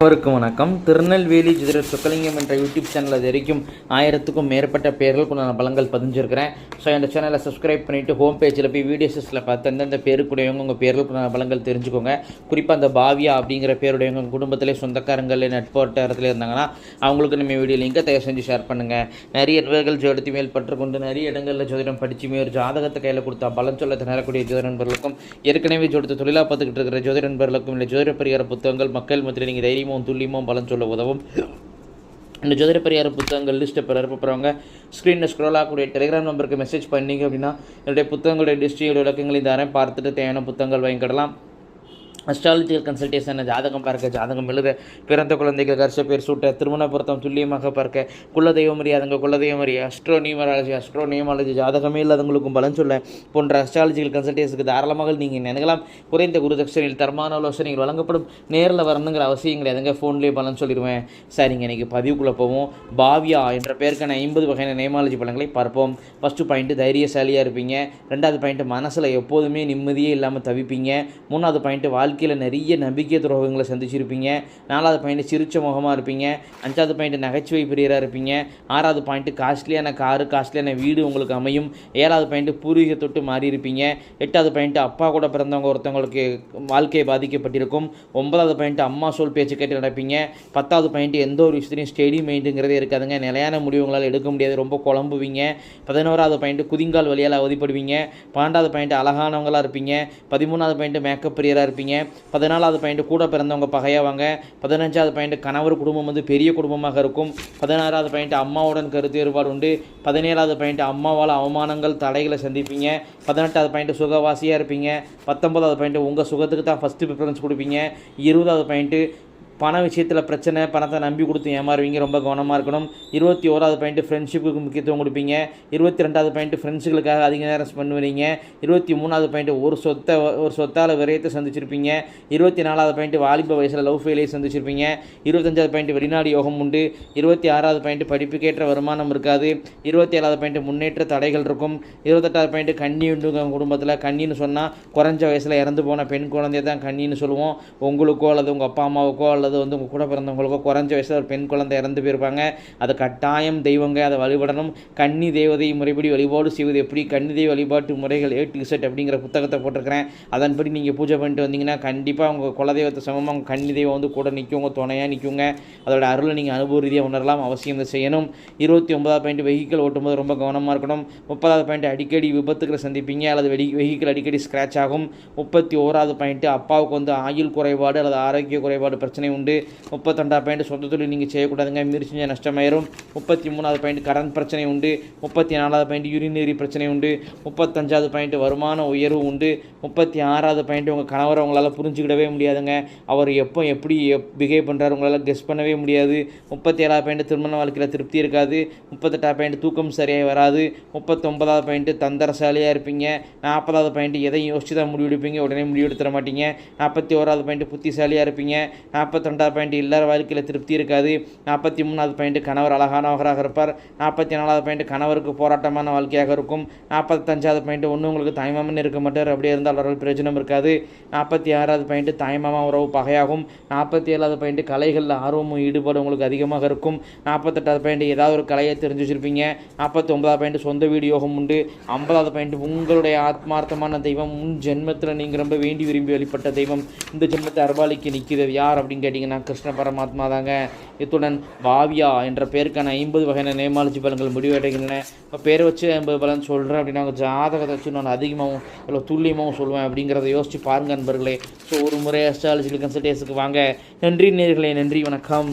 அனைவருக்கும் வணக்கம். திருநெல்வேலி ஜோதிடர் சொக்கலிங்கம் என்ற யூடியூப் சேனல் அது வரைக்கும் ஆயிரத்துக்கும் மேற்பட்ட பேர்களுக்கு பலங்கள் பதிஞ்சிருக்கிறேன். ஸோ இந்த சேனலை சப்ஸ்கிரைப் பண்ணிவிட்டு ஹோம் பேஜில் போய் வீடியோஸில் பார்த்து அந்தந்த பேருக்குடையவங்க உங்கள் பேர்களுக்கு பலங்கள் தெரிஞ்சுக்கோங்க. குறிப்பாக அந்த பாவியா அப்படிங்கிற பேருடையவங்க குடும்பத்திலே குடும்பத்திலே சொந்தக்காரங்கள் இடத்துல இருந்தாங்கன்னா அவங்களுக்கு நம்ம வீடியோ லிங்கை தயவு செஞ்சு ஷேர் பண்ணுங்கள் நிறைய நண்பர்கள் ஜோதிடத்தை மேல் பற்றுக்கொண்டு நிறைய இடங்களில் ஜோதிடம் படிச்சுமே ஒரு ஜாதகத்தை கையில் கொடுத்தா பலம் சொல்ல திணறக்கூடிய ஜோதிட நண்பர்களுக்கும் ஏற்கனவே ஜோடத்து தொழிலாக பார்த்துக்கிட்டு இருக்கிற ஜோதிட நண்பர்களுக்கும் இல்லை ஜோதிட பரிகார புத்தகங்கள் மக்கள் மத்தியில் நீங்கள் தைரியம் துல்லியமும் பலன் சொல்ல உதவும். இந்த ஜோதிட பெரியார் புத்தகங்கள் லிஸ்ட்டை பிறர் போகிறவங்க ஸ்க்ரீனில் ஸ்க்ரோல் ஆகக்கூடிய டெலிகிராம் நம்பருக்கு மெசேஜ் பண்ணீங்க அப்படின்னா என்னுடைய புத்தகங்களுடைய லிஸ்ட்டையோட விளக்கங்களையும் தரேன். பார்த்துட்டு தேவையான புத்தகங்கள் வாங்கிக்கிடலாம். அஸ்ட்ராலஜிக்கல் கன்சல்டேஷன் ஜாதகம் பார்க்க ஜாதகம் எழுத பிறந்த குழந்தைகள் கர்ஷ பேர் சூட்ட திருமண பொருத்தம் துல்லியமாக பார்க்க குலதெய்வம் அறியாதவங்க குலதெய்வம் அறிய அஸ்ட்ரோ நியூமராலஜி அஸ்ட்ரோ நியூமாலஜி ஜாதகமே இல்லாதவங்களுக்கும் பலன் சொல்ல போன்ற அஸ்ட்ராலஜிக்கல் கன்சல்டேஷனுக்கு தாராளமாக நீங்கள் நினைக்கலாம். குறைந்த குருதட்சணையில் தரமான ஆலோசனைகள் வழங்கப்படும். நேரில் வரணுங்கிற அவசியம் கிடையாதுங்க ஃபோன்லேயே பலன் சொல்லிடுவேன் சரிங்க இன்றைக்கி பதிவுக்குள்ளே போவோம். பாவியா என்ற பேருக்கான ஐம்பது வகையான நேமாலஜி பலன்களை பார்ப்போம். ஃபஸ்ட்டு பாயிண்ட்டு தைரியசாலியாக இருப்பீங்க. ரெண்டாவது பாயிண்ட்டு மனசில் எப்போதுமே நிம்மதியே இல்லாமல் தவிப்பீங்க. மூணாவது பாயிண்ட்டு வாழ்க்கையில் நிறைய நம்பிக்கை துரோகங்களை சந்திச்சிருப்பீங்க. நாலாவது பாயிண்ட் சிரிச்ச முகமாக இருப்பீங்க. அஞ்சாவது பாயிண்ட் நகைச்சுவை பிரியராக இருப்பீங்க. ஆறாவது பாயிண்ட் காஸ்ட்லியான காரு காஸ்ட்லியான வீடு உங்களுக்கு அமையும். ஏழாவது பாயிண்ட் பூர்வீக தொட்டு மாறி இருப்பீங்க எட்டாவது பாயிண்ட் அப்பா கூட பிறந்தவங்க ஒருத்தவங்களுக்கு வாழ்க்கை பாதிக்கப்பட்டிருக்கும். ஒன்பதாவது பாயிண்ட் அம்மா சொல் பேச்சு கேட்டு நடப்பீங்க. பத்தாவது பாயிண்ட் எந்த ஒரு விஷயத்துலையும் ஸ்டெடி மைண்டுங்கிறதே இருக்காதுங்க. நிலையான முடிவு உங்களால் எடுக்க முடியாது. ரொம்ப குழம்புவீங்க. பதினோராவது பாயிண்ட் குதிங்கால் வழியால் அவதிப்படுவீங்க. பன்னெண்டாவது பாயிண்ட் அழகானவங்களாக இருப்பீங்க. பதிமூணாவது பாயிண்ட் மேக்கப் பிரியராக இருப்பீங்க. பதினாலாவது பாயிண்ட் கூட பிறந்தவங்க பகையாவாங்க. பதினஞ்சாவது பாயிண்ட் கணவர் குடும்பம் வந்து பெரிய குடும்பமாக இருக்கும். பதினாறாவது பாயிண்ட் அம்மாவுடன் கருத்து வேறுபாடு உண்டு. பதினேழாவது பாயிண்ட் அம்மாவால் அவமானங்கள் தடைகளை சந்திப்பீங்க. பதினெட்டாவது பாயிண்ட் சுகவாசியாக இருப்பீங்க. பத்தொன்பதாவது பாயிண்ட் உங்கள் சுகத்துக்கு தான் ஃபஸ்ட்டு ப்ரிஃபரன்ஸ் கொடுப்பீங்க. இருபதாவது பாயிண்ட்டு பண விஷயத்தில் பிரச்சனை பணத்தை நம்பி கொடுத்து ஏமாறுவீங்க ரொம்ப கவனமாக இருக்கணும். இருபத்தி ஓராவது பாயிண்ட்டு ஃப்ரெண்ட்ஷிப்புக்கு முக்கியத்துவம் கொடுப்பீங்க. இருபத்தி ரெண்டாவது பாயிண்ட்டு ஃப்ரெண்ட்ஸுகளுக்காக அதிக நேரம் பண்ணுவீங்க. இருபத்தி மூணாவது பாயிண்ட்டு ஒரு சொத்தை ஒரு சொத்தால் விரயத்தை சந்திச்சிருப்பீங்க. இருபத்தி நாலாவது பாயிண்ட்டு வாலிப வயசில் லவ் ஃபெயிலியர் சந்திச்சிருப்பீங்க. இருபத்தஞ்சாவது பாயிண்ட் வெளிநாடு யோகம் உண்டு. இருபத்தி ஆறாவது பாயிண்ட்டு படிப்புக்கேற்ற வருமானம் இருக்காது. இருபத்தி ஏழாவது பாயிண்ட்டு முன்னேற்ற தடைகள் இருக்கும். இருபத்தெட்டாவது பாயிண்ட்டு கண்ணி உண்டு குடும்பத்தில். கண்ணின்னு சொன்னால் குறைஞ்ச வயசில் இறந்து போன பெண் குழந்தைய தான் கண்ணின்னு சொல்லுவோம். உங்களுக்கோ அல்லது உங்கள் அப்பா அம்மாவுக்கோ அல்லது வந்து உங்கள் கூட பிறந்தவங்களுக்கோ குறைஞ்ச வயசில் ஒரு பெண் குழந்தை இறந்து போயிருப்பாங்க. அது கட்டாயம் தெய்வங்க அதை வழிபடணும். கன்னி தேவதை முறைப்படி வழிபாடு செய்வது எப்படி? கன்னி தெய்வ வழிபாட்டு முறைகள் ஏ டு செட் அப்படிங்கிற புத்தகத்தை போட்டிருக்கிறேன். அதன்படி நீங்கள் பூஜை பண்ணிட்டு வந்தீங்கன்னா கண்டிப்பாக உங்கள் குலதெய்வத்தை சமமாக உங்கள் கன்னி தெய்வம் வந்து கூட நிற்கும் உங்கள் துணையாக நிற்குங்க அதோட அருளை நீங்கள் அனுபவ ரீதியாக உணரலாம். அவசியம் இதை செய்யணும். இருபத்தி ஒன்பதாவது பாயிண்ட் வெஹிக்கிள் ஓட்டும்போது ரொம்ப கவனமாக இருக்கணும். முப்பதாவது பாயிண்ட் அடிக்கடி விபத்துக்களை சந்திப்பீங்க. அல்லது வெடி வெஹிக்கிள் அடிக்கடி ஸ்க்ராட்ச் ஆகும். முப்பத்தி ஓராவது பாயிண்ட்டு அப்பாவுக்கு வந்து ஆயுள் குறைபாடு அல்லது ஆரோக்கிய குறைபாடு பிரச்சனை உண்டு. முப்பத்தெண்டாவது பாயிண்ட் சொந்த தொழில் நீங்கள் செய்யக்கூடாதுங்க. மீறி செஞ்சால் நஷ்டமாயிரும். முப்பத்தி மூணாவது பாயிண்ட் கரண்ட் பிரச்சனை உண்டு. முப்பத்தி நாலாவது பாயிண்ட் யூரினரி பிரச்சனை உண்டு. முப்பத்தஞ்சாவது பாயிண்ட் வருமான உயர்வு உண்டு. முப்பத்தி ஆறாவது பாயிண்ட் உங்கள் கணவரை உங்களால் புரிஞ்சுக்கிடவே முடியாதுங்க. அவர் எப்போ எப்படி பிஹேவ் பண்ணுறாரு உங்களால் கெஸ் பண்ணவே முடியாது. முப்பத்தி ஏழாவது பாயிண்ட் திருமண வாழ்க்கையில் திருப்தி இருக்காது. முப்பத்தெட்டாவது பாயிண்ட் தூக்கம் சரியாக வராது. முப்பத்தொன்பதாவது பாயிண்ட் தந்தரசாலியாக இருப்பீங்க. நாற்பதாவது பாயிண்ட் எதையும் யோசிச்சு தான் முடிவெடுப்பீங்க. உடனே முடிவெடுத்துட மாட்டீங்க. நாற்பத்தி ஓராவது பாயிண்ட் புத்திசாலியாக இருப்பீங்க. நாற்பத்தி ரெண்டாவது பாயிண்ட் இல்லற வாழ்க்கையில் திருப்தி இருக்காது. நாற்பத்தி மூணாவது பாயிண்ட் கணவர் அழகானவராக இருப்பார். நாற்பத்தி நாலாவது பாயிண்ட் கணவருக்கு போராட்டமான வாழ்க்கையாக இருக்கும். நாற்பத்தஞ்சாவது பாயிண்ட் ஒன்று உங்களுக்கு தாய்மாமன் இருக்க மாட்டார். அப்படியே இருந்தால் அவர்கள் பிரயோஜனம் இருக்காது. நாற்பத்தி ஆறாவது பாயிண்ட் தாய்மாமா உறவு பகையாகும். நாற்பத்தி ஏழாவது பாயிண்ட் கலைகளில் ஆர்வமும் ஈடுபாடு உங்களுக்கு அதிகமாக இருக்கும். நாற்பத்தெட்டாவது பாயிண்ட் ஏதாவது ஒரு கலையை தெரிஞ்சு வச்சிருப்பீங்க. நாற்பத்தி ஒன்பதாவது பாயிண்ட் சொந்த வீடு யோகம் உண்டு. ஐம்பதாவது பாயிண்ட் உங்களுடைய ஆத்மார்த்தமான தெய்வம். முன் ஜென்மத்தில் நீங்கள் ரொம்ப வேண்டி விரும்பி வழிபட்ட தெய்வம். இந்த ஜென்மத்தை அர்பாலிக்கு நிற்கிறது யார் அப்படின்னு பார்த்தீங்கன்னா கிருஷ்ண பரமாத்மா தாங்க. இத்துடன் பாவியா என்ற பேருக்கான ஐம்பது வகையான நேமாலஜி பலன்கள் முடிவடைகின்றன. இப்போ பேர் வச்சு ஐம்பது பலன் சொல்கிறேன் அப்படின்னா ஜாதகத்தை வச்சு நான் அதிகமாகவும் இல்லை துல்லியமாகவும் சொல்லுவேன் அப்படிங்கிறத யோசிச்சு பாருங்க நண்பர்களே ஸோ ஒரு முறை அஸ்ட்ராலஜிக்கல் கன்சல்டேஷனுக்கு வாங்க. நன்றி நேர்களே நன்றி வணக்கம்.